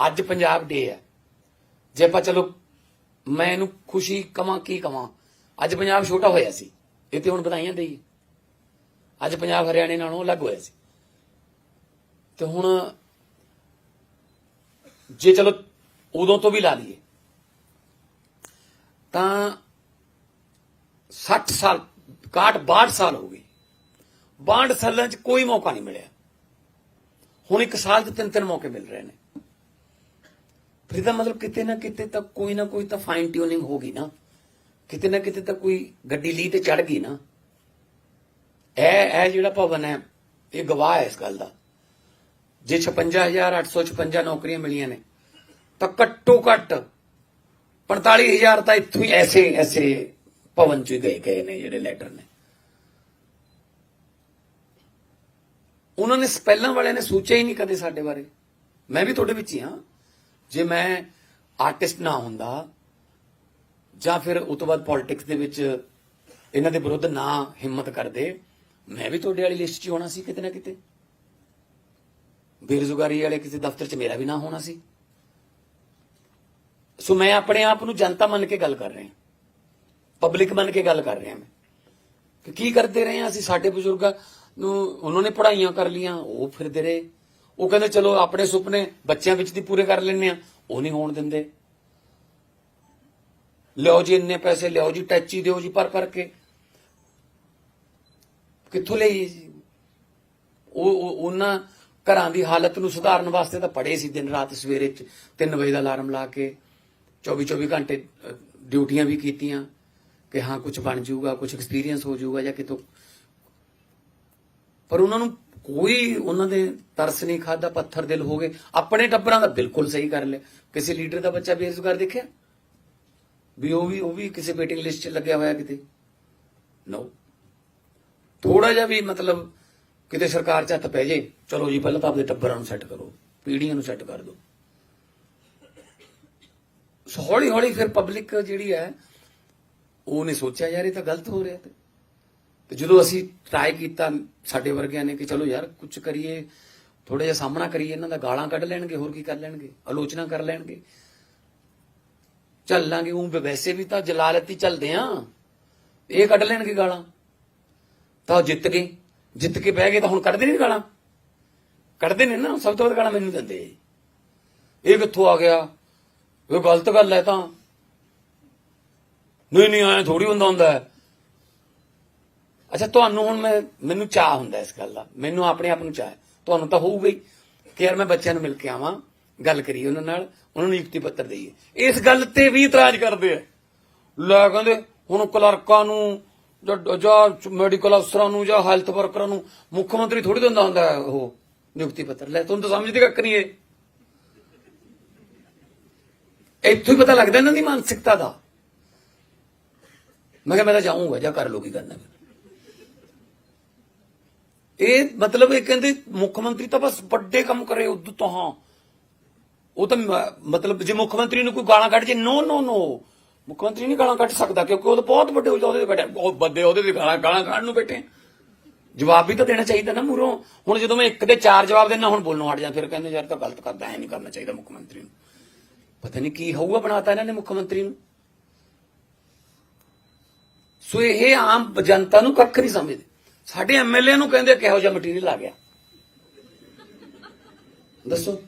ਅੱਜ ਪੰਜਾਬ ਡੇ ਹੈ। ਜੇ ਆਪਾਂ ਚਲੋ, ਮੈਂ ਇਹਨੂੰ ਖੁਸ਼ੀ ਕਵਾਂ, ਕੀ ਕਵਾਂ? ਅੱਜ ਪੰਜਾਬ ਛੋਟਾ ਹੋਇਆ ਸੀ। ਇਹ ਤੇ ਹੁਣ ਵਧਾਈਆਂ ਦੇਈ ਅੱਜ ਪੰਜਾਬ ਹਰਿਆਣੇ ਨਾਲੋਂ ਅਲੱਗ ਹੋਇਆ ਸੀ। ਤੇ ਹੁਣ ਜੇ ਚਲੋ ਉਦੋਂ ਤੋਂ ਵੀ ਲਾ ਲਈਏ, ਤਾਂ 60 ਸਾਲ 61 62 ਸਾਲ ਹੋ ਗਏ। 62 ਸਾਲਾਂ 'ਚ ਕੋਈ ਮੌਕਾ ਨਹੀਂ ਮਿਲਿਆ। ਹੁਣ ਇੱਕ ਸਾਲ 'ਚ ਤਿੰਨ ਤਿੰਨ ਮੌਕੇ ਮਿਲ ਰਹੇ ਨੇ। ਫਿਰ ਤਾਂ ਮਤਲਬ ਕਿਤੇ ਨਾ ਕਿਤੇ ਤਾਂ ਕੋਈ ਨਾ ਕੋਈ ਤਾਂ ਫਾਈਨ ਟਿਊਨਿੰਗ ਹੋ ਗਈ ਨਾ। ਕਿਤੇ ਨਾ ਕਿਤੇ ਤਾਂ ਕੋਈ ਗੱਡੀ ਲੀ ਤੇ ਚੜ ਗਈ ਨਾ। ਇਹ ਇਹ ਜਿਹੜਾ ਭਵਨ ਹੈ, ਇਹ ਗਵਾਹ ਹੈ ਇਸ ਗੱਲ ਦਾ। ਜੇ 56856 ਨੌਕਰੀਆਂ ਮਿਲੀਆਂ ਨੇ, ਤਾਂ ਘੱਟੋ ਘੱਟ 45000 ਤਾਂ ਇੱਥੋਂ ਹੀ ਐਸੇ ਐਸੇ ਭਵਨ ਚ ਹੀ ਗਏ ਗਏ ਨੇ ਜਿਹੜੇ ਲੈਟਰ ਨੇ। ਉਹਨਾਂ ਨੇ ਪਹਿਲਾਂ ਵਾਲਿਆਂ ਨੇ ਸੋਚਿਆ ਹੀ ਨਹੀਂ ਕਦੇ ਸਾਡੇ ਬਾਰੇ। ਮੈਂ ਵੀ ਤੁਹਾਡੇ ਵਿੱਚ ਹੀ ਹਾਂ। ਜੇ ਮੈਂ ਆਰਟਿਸਟ ਨਾ ਹੁੰਦਾ, ਜਾਂ ਫਿਰ ਉਸ ਤੋਂ ਬਾਅਦ ਪੋਲਿਟਿਕਸ ਦੇ ਵਿੱਚ ਇਹਨਾਂ ਦੇ ਵਿਰੁੱਧ ਨਾ ਹਿੰਮਤ ਕਰਦੇ, ਮੈਂ ਵੀ ਤੁਹਾਡੇ ਵਾਲੀ ਲਿਸਟ 'ਚ ਹੀ ਹੋਣਾ ਸੀ ਕਿਤੇ ਨਾ ਕਿਤੇ। ਬੇਰੁਜ਼ਗਾਰੀ ਵਾਲੇ ਕਿਸੇ ਦਫ਼ਤਰ 'ਚ ਮੇਰਾ ਵੀ ਨਾ ਹੋਣਾ ਸੀ। ਸੋ ਮੈਂ ਆਪਣੇ ਆਪ ਨੂੰ ਜਨਤਾ ਮੰਨ ਕੇ ਗੱਲ ਕਰ ਰਿਹਾ। ਪਬਲਿਕ ਮੰਨ ਕੇ ਗੱਲ ਕਰ ਰਿਹਾ ਮੈਂ। ਕਿ ਕੀ ਕਰਦੇ ਰਹੇ ਹਾਂ ਅਸੀਂ ਸਾਡੇ ਬਜ਼ੁਰਗਾਂ ਨੂੰ, ਉਹਨਾਂ ਨੇ ਪੜ੍ਹਾਈਆਂ ਕਰ ਲੀਆਂ ਉਹ ਫਿਰਦੇ ਰਹੇ। ਉਹ ਕਹਿੰਦੇ ਚਲੋ ਆਪਣੇ ਸੁਪਨੇ ਬੱਚਿਆਂ ਵਿੱਚ ਦੀ ਪੂਰੇ ਕਰ ਲੈਣੇ ਆ। ਉਹ ਨਹੀਂ ਹੋਣ ਦਿੰਦੇ। ਲਿਓ ਜੀ ਇੰਨੇ ਪੈਸੇ ਲਿਓ ਜੀ ਟੈਚੀ ਦਿਓ ਜੀ ਪਰ ਕੇ। ਕਿੱਥੋਂ ਲਈ? ਜੀ ਉਹ ਉਹਨਾਂ ਘਰਾਂ ਦੀ ਹਾਲਤ ਨੂੰ ਸੁਧਾਰਨ ਵਾਸਤੇ ਤਾਂ ਪੜੇ ਸੀ ਦਿਨ ਰਾਤ ਸਵੇਰੇ 3 ਵਜੇ ਦਾ ਅਲਾਰਮ ਲਾ ਕੇ। 24 24 ਘੰਟੇ ਡਿਊਟੀਆਂ ਵੀ ਕੀਤੀਆਂ ਕਿ ਹਾਂ ਕੁਝ ਬਣ ਜਾਊਗਾ ਕੁਝ ਐਕਸਪੀਰੀਅੰਸ ਹੋ ਜਾਊਗਾ ਜਾਂ ਕਿਤੋਂ। ਪਰ ਉਹਨਾਂ ਨੂੰ ਕੋਈ ਉਹਨਾਂ ਦੇ ਤਰਸ ਨਹੀਂ ਖਾਦਾ, ਪੱਥਰ ਦਿਲ ਹੋ ਗਏ। ਆਪਣੇ ਟੱਬਰਾਂ ਦਾ ਬਿਲਕੁਲ ਸਹੀ ਕਰ ਲਿਆ। ਕਿਸੇ ਲੀਡਰ ਦਾ ਬੱਚਾ ਬੇਰੁਜ਼ਗਾਰ ਦੇਖਿਆ? ਵੀ ਉਹ ਵੀ ਉਹ ਵੀ ਕਿਸੇ ਵੇਟਿੰਗ ਲਿਸਟ 'ਚ ਲੱਗਿਆ ਹੋਇਆ ਕਿਤੇ? ਨੋ ਥੋੜਾ ਜਿਹਾ ਵੀ ਮਤਲਬ ਕਿਤੇ ਸਰਕਾਰ 'ਚ ਹੱਥ ਪੈ ਜੇ, ਚਲੋ ਜੀ, ਪਹਿਲਾਂ ਤਾਂ ਆਪਣੇ ਟੱਬਰਾਂ ਨੂੰ ਸੈੱਟ ਕਰੋ। ਪੀੜ੍ਹੀਆਂ ਨੂੰ ਸੈੱਟ ਕਰ ਦਿਓ। ਹੌਲੀ ਹੌਲੀ ਫਿਰ ਪਬਲਿਕ ਜਿਹੜੀ ਹੈ, ਉਹ ਉਹਨੇ ਸੋਚਿਆ ਯਾਰ, ਇਹ ਤਾਂ ਗਲਤ ਹੋ ਰਿਹਾ ਤੇ। ਤੇ ਜਦੋਂ ਅਸੀਂ ਟਰਾਈ ਕੀਤਾ ਸਾਡੇ ਵਰਗਿਆਂ ਨੇ ਕਿ ਚਲੋ ਯਾਰ ਕੁਝ ਕਰੀਏ ਥੋੜਾ ਜਿਹਾ ਸਾਹਮਣਾ ਕਰੀਏ, ਇਹਨਾਂ ਦਾ ਗਾਲਾਂ ਕੱਢ ਲੈਣਗੇ, ਹੋਰ ਕੀ ਕਰ ਲੈਣਗੇ, ਆਲੋਚਨਾ ਕਰ ਲੈਣਗੇ। ਚੱਲ ਲਾਂਗੇ ਉਹ ਵੈਸੇ ਵੀ ਤਾਂ ਜਲਾਲਤੀ ਚੱਲਦੇ ਆ। ਇਹ ਕੱਢ ਲੈਣਗੇ ਗਾਲਾਂ। ਤਾਂ ਉਹ ਜਿੱਤ ਗਏ। ਜਿੱਤ ਕੇ ਬਹਿ ਗਏ ਤਾਂ ਹੁਣ ਕੱਢਦੇ ਨਹੀਂ ਗਾਲਾਂ। ਕੱਢਦੇ ਨੇ ਨਾ, ਸਭ ਤੋਂ ਵੱਧ ਗਾਲਾਂ ਮੈਨੂੰ ਦਿੰਦੇ। ਇਹ ਕਿੱਥੋਂ ਆ ਗਿਆ? ਇਹ ਗਲਤ ਗੱਲ ਹੈ ਤਾਂ। ਨਹੀਂ ਨਹੀਂ ਆਇਆ ਥੋੜੀ ਹੁੰਦਾ ਹੁੰਦਾ ਹੈ। ਅੱਛਾ, ਤੁਹਾਨੂੰ ਹੁਣ ਮੈਂ, ਮੈਨੂੰ ਚਾਹ ਹੁੰਦਾ ਇਸ ਗੱਲ ਦਾ। ਮੈਨੂੰ ਆਪਣੇ ਆਪ ਨੂੰ ਚਾਹ ਤੁਹਾਨੂੰ ਤਾਂ ਹੋਊਗਾ ਹੀ। ਕਿ ਯਾਰ ਮੈਂ ਬੱਚਿਆਂ ਨੂੰ ਮਿਲ ਕੇ ਆਵਾਂ, ਗੱਲ ਕਰੀਏ ਉਹਨਾਂ ਨਾਲ, ਉਹਨਾਂ ਨੂੰ ਨਿਯੁਕਤੀ ਪੱਤਰ ਦਈਏ। ਇਸ ਗੱਲ ਤੇ ਵੀ ਇਤਰਾਜ਼ ਕਰਦੇ ਆ। ਲੈ ਕਹਿੰਦੇ, ਹੁਣ ਕਲਰਕਾਂ ਨੂੰ, ਜਾਂ- ਮੈਡੀਕਲ ਅਫਸਰਾਂ ਨੂੰ, ਜਾਂ ਹੈਲਥ ਵਰਕਰਾਂ ਨੂੰ ਮੁੱਖ ਮੰਤਰੀ ਥੋੜੀ ਦਿੰਦਾ ਹੁੰਦਾ ਉਹ, ਨਿਯੁਕਤੀ ਪੱਤਰ। ਲੈ, ਤੁਹਾਨੂੰ ਤਾਂ ਸਮਝਦੇ ਕੱਖ ਨਹੀਂ ਇਹ ਇੱਥੋਂ ਹੀ ਪਤਾ ਲੱਗਦਾ ਇਹਨਾਂ ਦੀ ਮਾਨਸਿਕਤਾ ਦਾ। ਮੈਂ ਕਿਹਾ ਮੈਂ ਤਾਂ ਜਾਊਂਗਾ, ਜਾਂ ਕਰ ਲੋ ਕੀ ਕਰਨਾ ਫਿਰ। ਇਹ ਮਤਲਬ ਇਹ ਕਹਿੰਦੇ ਮੁੱਖ ਮੰਤਰੀ ਤਾਂ ਬਸ ਵੱਡੇ ਕੰਮ ਕਰੇ ਉਦੋਂ ਤੋਂ ਹਾਂ। ਉਹ ਤਾਂ ਮਤਲਬ ਜੇ ਮੁੱਖ ਮੰਤਰੀ ਨੂੰ ਕੋਈ ਗਾਲਾਂ ਕੱਢ ਜੇ ਨੋ ਨੋ ਨੋ ਮੁੱਖ ਮੰਤਰੀ ਨਹੀਂ ਗਾਲਾਂ ਕੱਢ ਸਕਦਾ ਕਿਉਂਕਿ ਉਹ ਤਾਂ ਬਹੁਤ ਵੱਡੇ ਉਹਦੇ ਤੇ ਬੈਠੇ। ਬਹੁਤ ਵੱਡੇ ਉਹਦੇ ਤੇ ਗਾਲਾਂ ਗਾਲਾਂ ਕੱਢਣ ਨੂੰ ਬੈਠੇ। ਜਵਾਬ ਵੀ ਤਾਂ ਦੇਣਾ ਚਾਹੀਦਾ ਨਾ ਮੂਰੋਂ ਹੁਣ ਜਦੋਂ ਮੈਂ ਇੱਕ ਦੇ ਚਾਰ ਜਵਾਬ ਦੇਣਾ ਹੁਣ ਬੋਲਣੋਂ ਹਟ ਜਾ। ਫਿਰ ਕਹਿੰਦੇ ਯਾਰ ਤਾਂ ਗਲਤ ਕਰਦਾ, ਐ ਨਹੀਂ ਕਰਨਾ ਚਾਹੀਦਾ ਮੁੱਖ ਮੰਤਰੀ ਨੂੰ। ਪਤਾ ਨਹੀਂ ਕੀ ਹੋਊਗਾ ਬਣਾਤਾ ਇਹਨਾਂ ਨੇ ਮੁੱਖ ਮੰਤਰੀ ਨੂੰ। ਸੋ ਇਹ ਆਮ ਜਨਤਾ ਨੂੰ ਕੱਖ ਨਹੀਂ ਸਮਝਦੇ। ਸਾਡੇ ਐਮਐਲਏ ਨੂੰ ਕਹਿੰਦੇ ਕਿਹੋ ਜਿਹਾ ਮਟੀਰੀਅਲ ਆ ਗਿਆ। ਦੱਸੋ।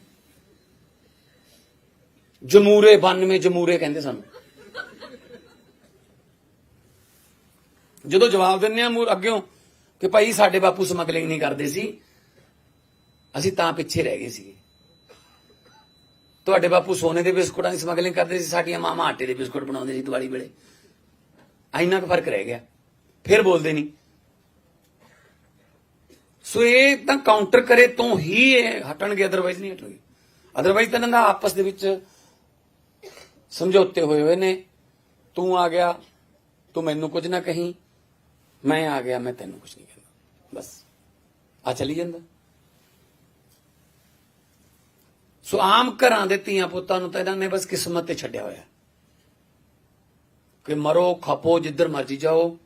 ਜਮੂਰੇ 92 ਜਮੂਰੇ ਕਹਿੰਦੇ ਸਾਨੂੰ। ਜਦੋਂ ਜਵਾਬ ਦਿੰਨੇ ਆ ਮੂਰ ਅੱਗਿਓਂ ਕਿ ਭਾਈ ਸਾਡੇ ਬਾਪੂ ਸਮਗਲਿੰਗ ਨਹੀਂ ਕਰਦੇ ਸੀ, ਅਸੀਂ ਤਾਂ ਪਿੱਛੇ ਰਹਿ ਗਏ ਸੀਗੇ। ਤੁਹਾਡੇ ਬਾਪੂ ਸੋਨੇ ਦੇ ਬਿਸਕੁਟਾਂ ਦੀ ਸਮਗਲਿੰਗ ਕਰਦੇ ਸੀ, ਸਾਡੀਆਂ ਮਾਮਾ ਆਟੇ ਦੇ ਬਿਸਕੁਟ ਬਣਾਉਂਦੇ ਸੀ ਦੀਵਾਲੀ ਵੇਲੇ। ਇੰਨਾ ਕੁ ਫ਼ਰਕ ਰਹਿ ਗਿਆ। ਫਿਰ ਬੋਲਦੇ ਨਹੀਂ ਸੋ ਇਹ ਤਾਂ ਕਾਊਂਟਰ ਕਰੇ ਤੋਂ ਹੀ ਇਹ ਹਟਣਗੇ ਅਦਰਵਾਈਜ਼ ਨਹੀਂ ਹਟਣਗੇ। ਅਦਰਵਾਈਜ਼ ਤਾਂ ਇਹਨਾਂ ਆਪਸ ਦੇ ਵਿੱਚ ਸਮਝੌਤੇ ਹੋਏ ਹੋਏ ਨੇ। ਤੂੰ ਆ ਗਿਆ, ਤੂੰ ਮੈਨੂੰ ਕੁਝ ਨਾ ਕਹੀਂ, ਮੈਂ ਆ ਗਿਆ, ਮੈਂ ਤੈਨੂੰ ਕੁਝ ਨਹੀਂ ਕਹਿੰਦਾ। ਬਸ, ਆ ਚਲੀ ਜਾਂਦਾ। ਸੋ ਆਮ ਘਰਾਂ ਦੇ ਧੀਆਂ ਪੁੱਤਾਂ ਨੂੰ ਤਾਂ ਇਹਨਾਂ ਨੇ ਬਸ ਕਿਸਮਤ ਤੇ ਛੱਡਿਆ ਹੋਇਆ। ਕਿ ਮਰੋ, ਖਪੋ, ਜਿੱਧਰ ਮਰਜ਼ੀ ਜਾਓ।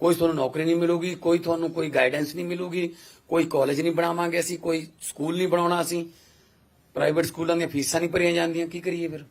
ਕੋਈ ਤੁਹਾਨੂੰ ਨੌਕਰੀ ਨਹੀਂ ਮਿਲੂਗੀ, ਕੋਈ ਤੁਹਾਨੂੰ ਕੋਈ ਗਾਈਡੈਂਸ ਨਹੀਂ ਮਿਲੂਗੀ, ਕੋਈ ਕਾਲਜ ਨਹੀਂ ਬਣਾਵਾਂਗੇ ਅਸੀਂ, ਕੋਈ ਸਕੂਲ ਨਹੀਂ ਬਣਾਉਣਾ ਅਸੀਂ। ਪ੍ਰਾਈਵੇਟ ਸਕੂਲਾਂ ਦੀਆਂ ਫੀਸਾਂ ਨਹੀਂ ਭਰੀਆਂ ਜਾਂਦੀਆਂ, ਕੀ ਕਰੀਏ ਫਿਰ?